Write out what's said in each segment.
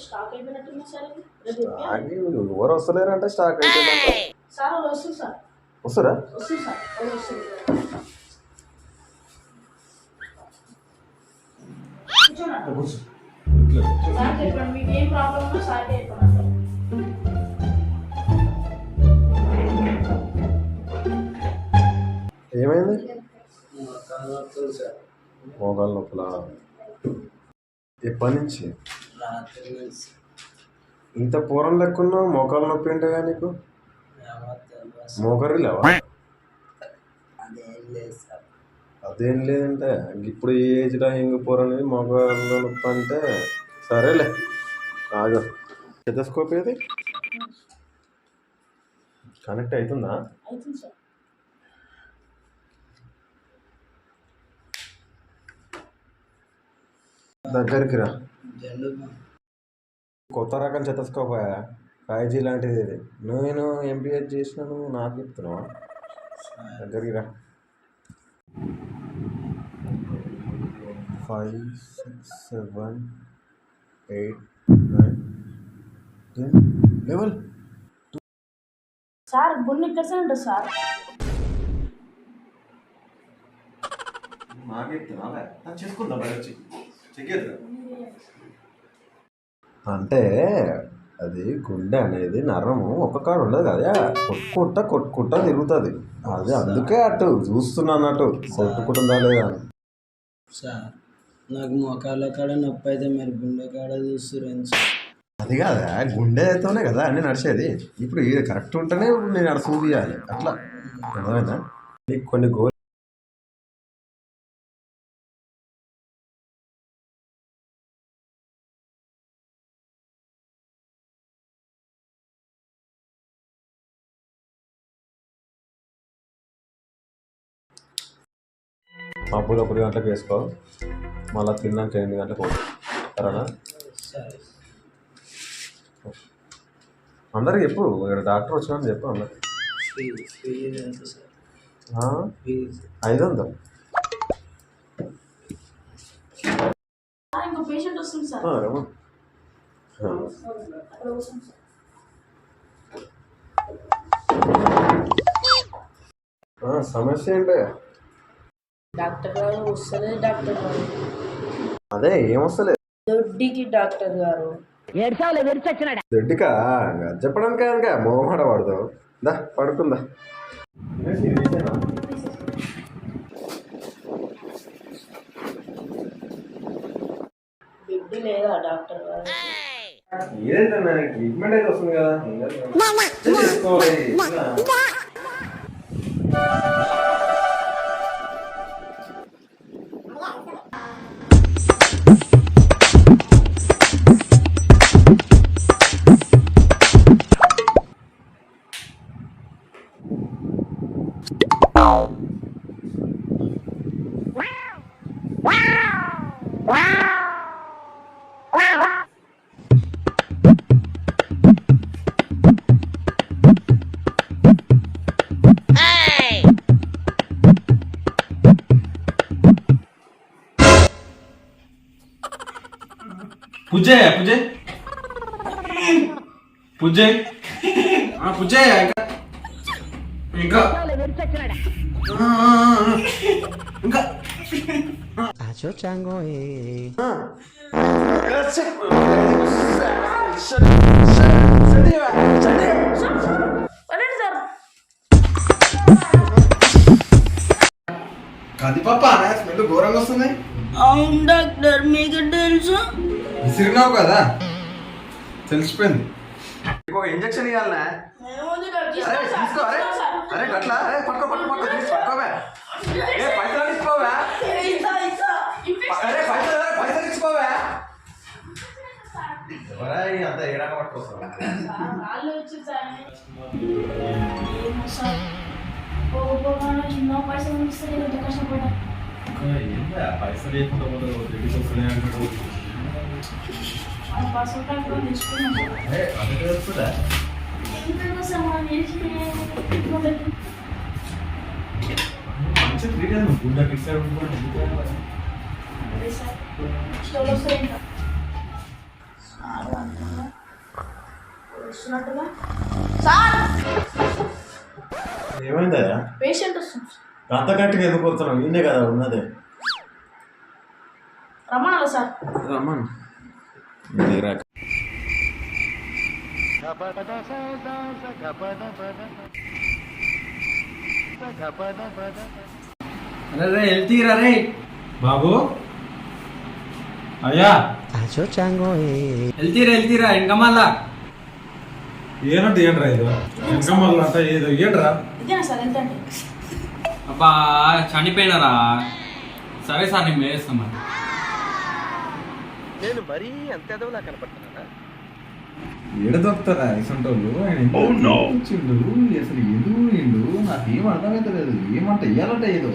Stock అయిపోయినట్టుంది sir ఇది. రేపు ఇప్పి- ఆగి ఎవరు వస్తలేరంటే స్టాక్ అయిపోయిందంట సార్ వాళ్ళు వస్తుంది సార్. వస్తారా వస్తుంది సార్ వాళ్ళు వస్తుంది. కూర్చోండి సార్ చెప్పండి మీకు ఏం ప్రాబ్లం ఉందో సార్ చెప్పండి ఏమైంది? మోకాలు నొప్పులా? ఎప్పటి నుంచి? ఇంత పూరం లెక్కున్నావు మోకాలు నొప్పి ఏంటగా నీకు? ఏమో తెలియదు మోకరి లేవా అదేం లేదంటే ఇప్పుడు ఈ ఏజ్లో ఇంక పూరని నొప్పి అంటే సరేలే ఆగు. స్టెథోస్కోప్ ఏది? కనెక్ట్ అవుతుందా? అవుతుంది సార్. దగ్గరికి రా. కొత్త రకం చెత్తస్కోప్ ఫైవ్ జీ లాంటిది ఇది. నేను ఎంపీహెచ్ చేసిన నువ్వు నాకు చెప్తున్నావా? దగ్గరికి రా. Five six seven eight nine ten level sir గుండె ఇక్కడ సార్. ఉంటుంది సార్ అంటే అది గుండె అనేది నరము ఒక కాడ ఉండదు కదా. కొట్టుకుంటా కొట్టుకుంటా తిరుగుతుంది. అది అందుకే అటు చూస్తున్నా అన్నట్టు కొట్టుకుంటుందా లేదా అని. సార్ నాకు మోకాళ్ళ కాడ నొప్పి అయితే మీరు గుండె కాడ చూస్తురేం సార్? అది కాదా? గుండెతోనే కదా అన్ని నడిచేది. ఇప్పుడు ఇది కరెక్ట్ ఉంటేనే నేను అక్కడ చూపియాలి అట్లా. అర్థమైందా? నీకు కొన్ని గోల్ అప్పుడు ఒకటి గంటలకు వేసుకో. మళ్ళీ తిన్నాక ఎనిమిది గంటలకు సరేనా? సరే అందరికి చెప్పు ఇక్కడ డాక్టర్ వచ్చినా చెప్పు? ఫీజు ఐదు వందలు. సమస్య ఏంటి డాక్టర్ గారు వస్తుంది డాక్టర్ గారు అదే ఏమొస్తలేదు దొడ్డికి డాక్టర్ గారు దొడ్డికా చెప్పడానికి కనుక మొహమాట పడతావు దా పడుకుందా బెడ్ లేదా డాక్టర్ గారు ఏదైతే ట్రీట్మెంట్ అయితే వస్తుంది కదా పూజయ్య పూజయ్ పూజయ్ పూజయ్య ఇంకా. ఇంకా. ఇంకా. అదే సార్ కది పాప స్మెల్ ఘోరంగా వస్తుంది. అవును డాక్టర్ మీకు తెలుసు? విసిరినావు కదా? తెలిసిపోయింది. ఇంకో ఇంజక్షన్ ఇవ్వాలనా అరే తీసుకో అరే అరే గట్లా అరే పట్టుకో పట్టుకో పట్టుకో తీసి పట్టుకోవే. ఏ పైసలు తీసుకోవా అరే పైసలు అరే పైసలు తీసుకోవా ఎవరా అంత ఏడాక పైసలు లేకుండా ఏమైందా పేషెంట్ వస్తుంది. అంత గట్టిగా ఈయనే కదా ఉన్నదే. రమ్మనాలి సార్? రమ్మన్. అరే రే వెళ్తీరా రే. బాబు. అయ్యా. వెళ్తీరా వెళ్తీరా ఇంకా మళ్ళా ఏనంటే ఏంట్రా ఇది ఇంకా మళ్ళీ అంతా ఏదో ఏంట్రా అంటే? అబ్బా చనిపోయినారా? సరే సార్ నేను వేస్తాం మరి ఏడ దొరుకుతారా ఇసంటోళ్ళు? ఆయన వచ్చిండు అసలు ఎందుకు పోయిండు నాకేం అర్థమవుతలేదు ఏమంట ఇయ్యాలంటే ఏదో.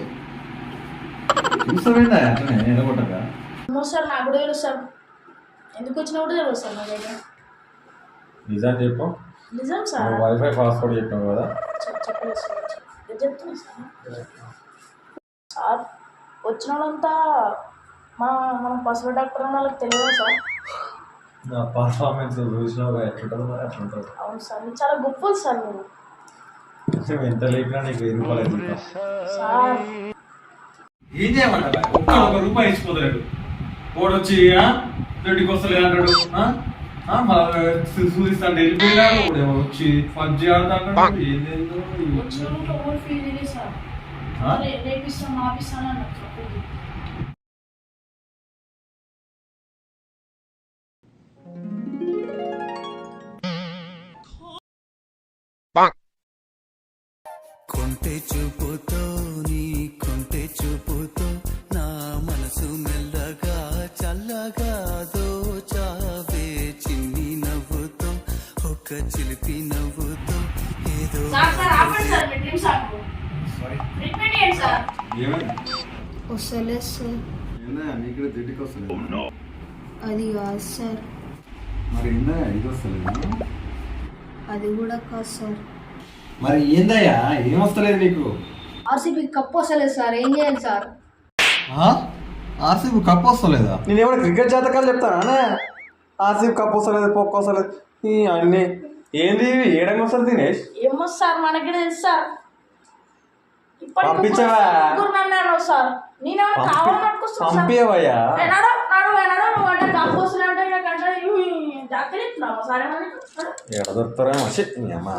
చూస్తామేందా అట్లనే ఎడగొట్టక. సార్ నాకు కూడా తెలుసు సార్. ఎందుకు వచ్చినా కూడా తెలియదు సార్ నా దగ్గర నిజం చెప్పు. నిజం సార్? వైఫై పాస్వర్డ్ చెప్పావు కదా. చెప్- చెప్పలేదు సార్ నేను చెప్తున్నా సార్. సార్ వచ్చిన వాళ్ళంతా మన మనం పశువు డాక్టర్ అని వాళ్ళకి తెలియదా సార్? నా పర్ఫార్మెన్స్ చూసినావు ఎట్లుంటుందో మరి అట్లుంటుంది. అవును సార్ మీరు చాలా గొప్పలు సార్ మీరు. ఎంత లేపినా నీకు వెయ్యి రూపాయలు సార్. ఏం చేయమంటారా ఒక్క ఒక రూపాయి ఇచ్చిపోతలేడు. వాడు వచ్చి రెడ్డికి వస్తలేదు అంటాడు చూపిస్తాను వెళ్ళిపోయినాడు వచ్చి ఏందేందో వచ్చిన వాళ్ళకి ఎవరు కొంటె చూపుతో నీ కొంటె చూపుతో నా మనసు మెల్లగా చల్లగా దోచావే చిన్ని నవ్వుతో ఒక చిలిపి నవ్వుతో ఏదో సార్ సార్ వస్తలేదు. అది కాదు సార్. మరి ఇది వస్తలేదు? అది కూడా కాదు సార్. మరి ఏందయ్యా? ఏం వస్తలేదు నీకు? ఆర్సీబీ కప్ వస్తలేదు సార్. ఏం చేయాలి సార్? ఆర్సీబీ కప్ వస్తలేదా? నేను ఏమైనా క్రికెట్ జాతకాలు చెప్తానా? ఆర్సీబీ కప్ వస్తలేదు పొక్క వస్తలేదు. ఈ అన్ని ఏంది ఏడంగా వస్తుంది దినేష్? ఏమో సార్ మనకి తెలుసు సార్. పంపించావా? సార్. నేనేమన్నా కావాలని పట్టుకొస్తున్నా సార్? పంపేవయ్యా ఏ నడు నడు ఏ నడు నువ్వు అంటే కప్పు వస్తున్నావు అంటే నాకు అంటే జాగ్రత్త సార్ ఏమన్నా ఎడ దొరుకుతారా షిట్, నీ అమ్మ.